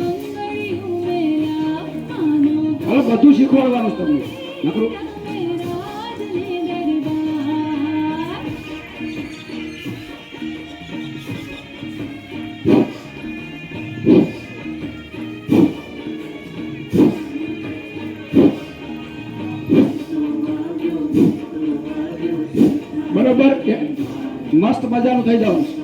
બંગડી ઉમેરા માનો હાલો બધું શીખવાડવાનું તમને. નકરું? મસ્ત મજાનું થઈ જવાનું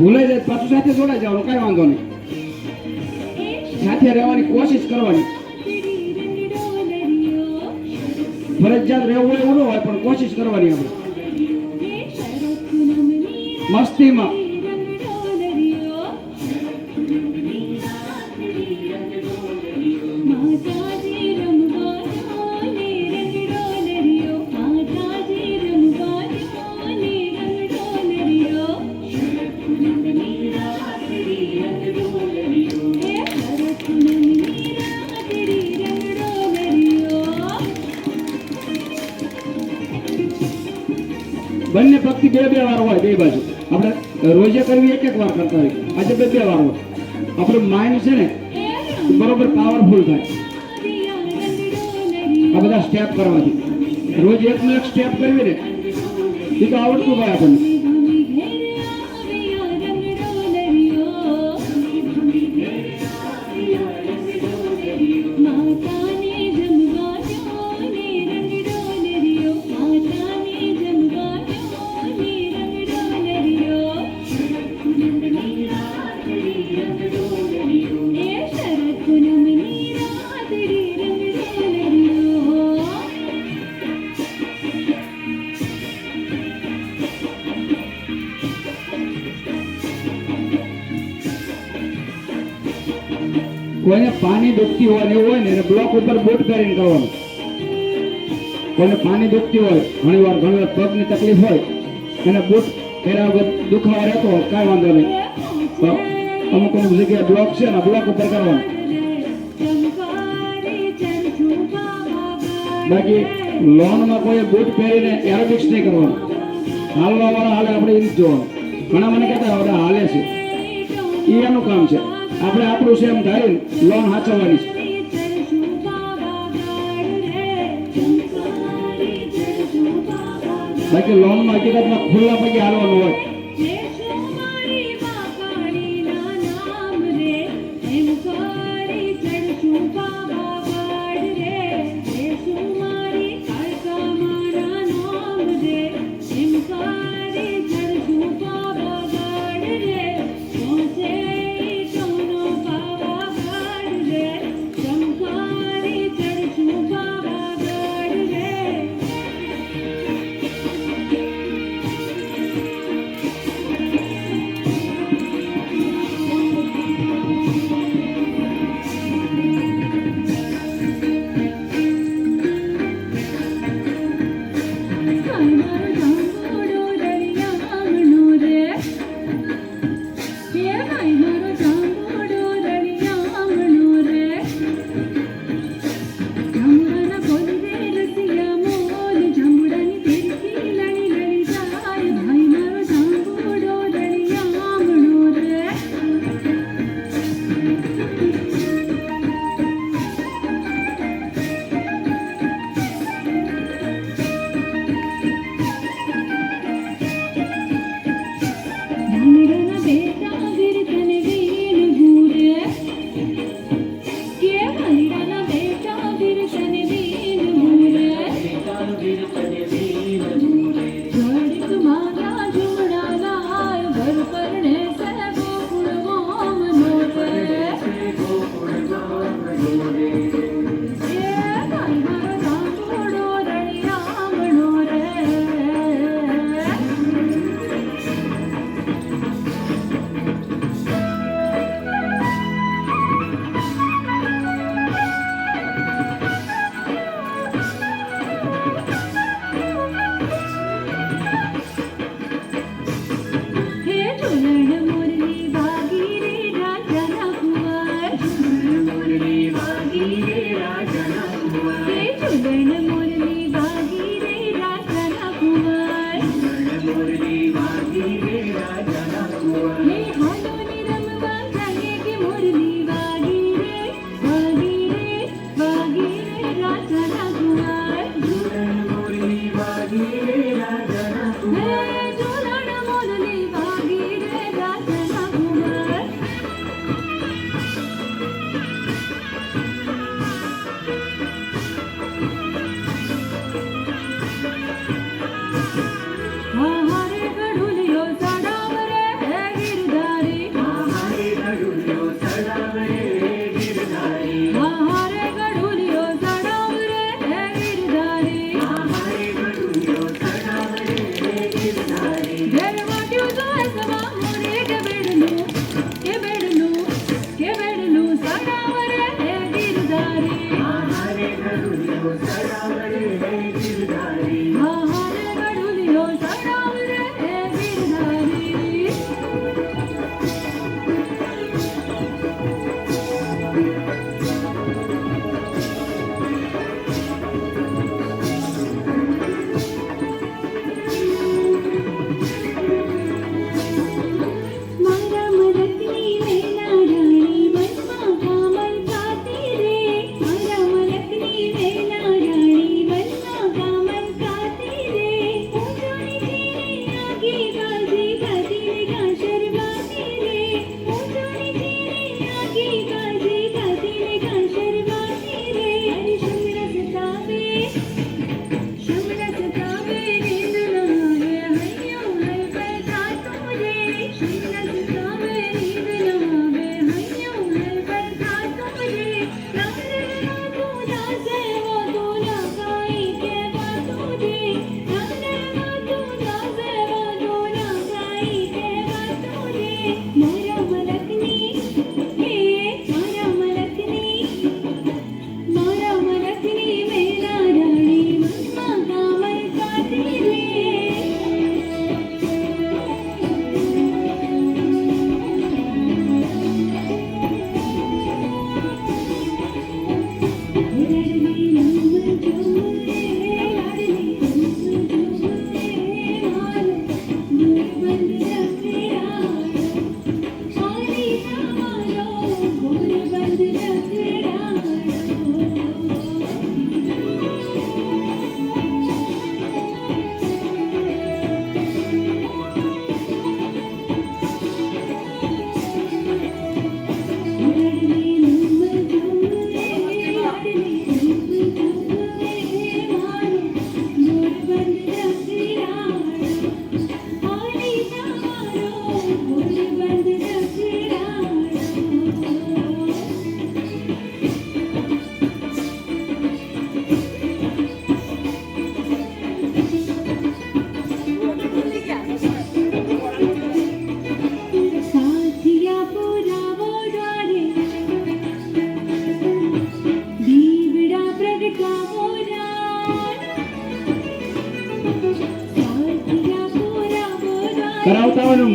ભૂલાઈ જાય પાછું સાથે જોડાઈ જવાનું, કઈ વાંધો નહીં. સાથે રહેવાની કોશિશ કરવાની. ફરજિયાત રહેવું એવું ન હોય, પણ કોશિશ કરવાની આપણે. મસ્તીમાં. બંને પગથી બે બે વાર હોય, બે બાજુ. આપણે રોજે કરવી એક એક વાર કરતા હોય આજે બે બે વાર હોય. આપણું માઇન્ડ છે ને, બરોબર પાવરફુલ થાય. આ બધા સ્ટેપ કરવાથી. રોજ એકનો એક સ્ટેપ કરવી ને, એ તો આવડતું હોય આપણને. કોઈને પાણી દુખતી હોય હોય ને એને બ્લોક ઉપર બોટ કરીને કરવાનું કોઈને પાણી દુખતી હોય ઘણી વાર ઘણી વાર પગની તકલીફ હોય, એને બોટ કર્યા વગર દુખાવા રહેતો હોય, કાંઈ વાંધો નહીં. તો અમુક અમુક જગ્યાએ બ્લોક છે ને બ્લોક ઉપર કરવાનું. બાકી લોનમાં કોઈ બૂટ પહેરીને એરોબિક્સ નહીં કરવાનું. હાલવા વાળા હાલે આપણે એ જ જોવાનું. ઘણા મને કહેતા આપણે હાલે છે. એ એનું કામ છે. આપણે આપણું છે એમ ધારીને લોન સાચવવાની છે. બાકી લોનમાં હકીકતમાં ખુલ્લા પગે હાલવાનું હોય. Diyemem.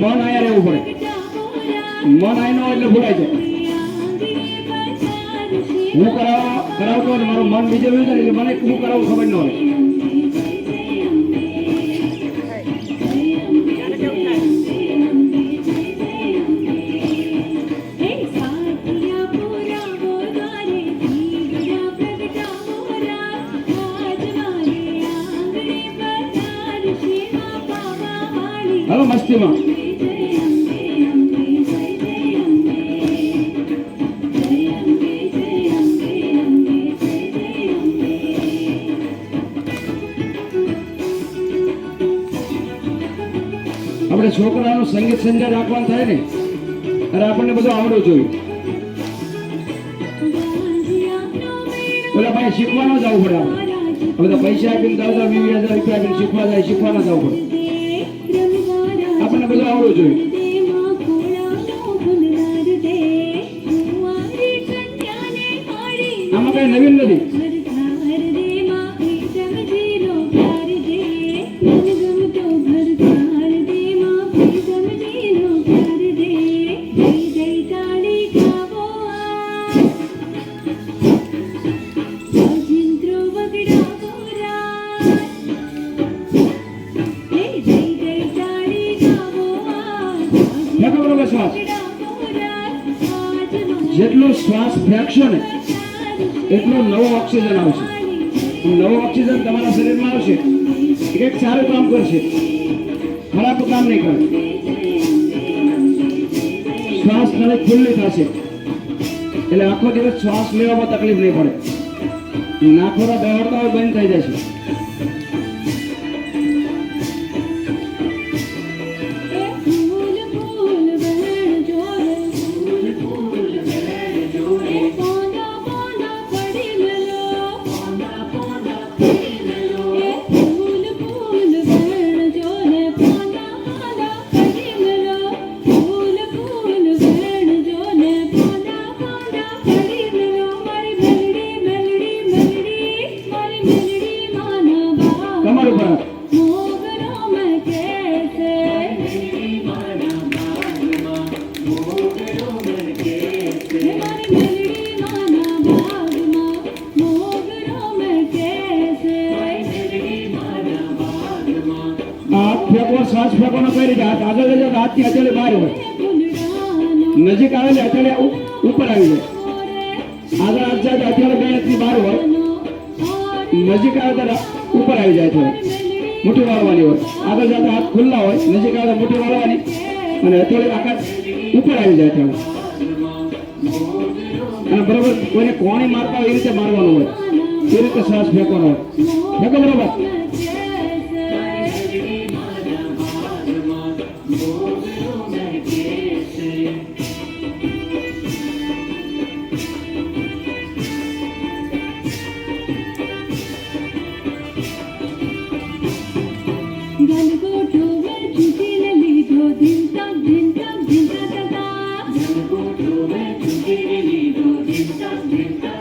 મન અહીંયા રહેવું પડે. મન આયનો એટલે ભૂલાય જાય. હું કરાવવા કરાવતો અને મારું મન બીજે રહ્યું એટલે મને હું કરાવું ખબર ન હોય. હવે મસ્તીમાં. અને છોકરાનું સંગીત સંજય રાખવાનું થાય ને અને આપણને બધું આવડવું જોયું. ઓલા ભાઈ શીખવાના જવું પડે બધા પૈસા આપીને જાવ જાવ હજાર રૂપિયા આપીને શીખવા જાય, શીખવાના જવું પડે આપણને બધું આવડવું જોયું. શ્વાસ લેવામાં તકલીફ નહીં પડે. નાખોરા બેહડતા હોય બંધ થઈ જશે ઉપર આવી જાય આગળ આજ જાય અત્યારે બે હાથની બહાર હોય, નજીક આવે ત્યારે ઉપર આવી જાય થોડું. મુઠ્ઠી વાળવાની હોય. આગળ જતા હાથ ખુલ્લા હોય, નજીક આવે મુઠ્ઠી વાળવાની. અને હથેળી આકાશ ઉપર આવી જાય થોડું. અને બરોબર, કોઈને કોણી મારતા હોય એ રીતે મારવાનું હોય. એ રીતે શ્વાસ ફેંકવાનો હોય. ફેંકો બરોબર. dim dum dim da da da. Dum dum dum dum dum dum dum dum dum dum.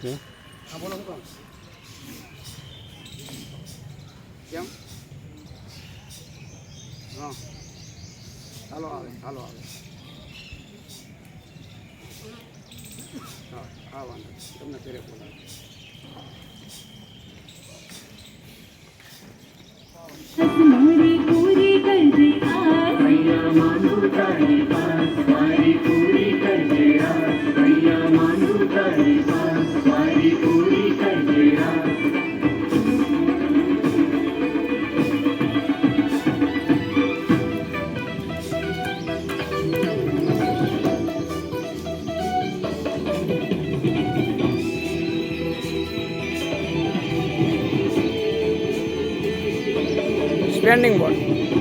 Okay હા બોલો હું કહું કેમ હા હાલો આવે હાલો આવે હા હા વાંધો તમને ફેરે બોલાવે મારી પૂરી ગઈ આ મારી પાસ મારી branding board.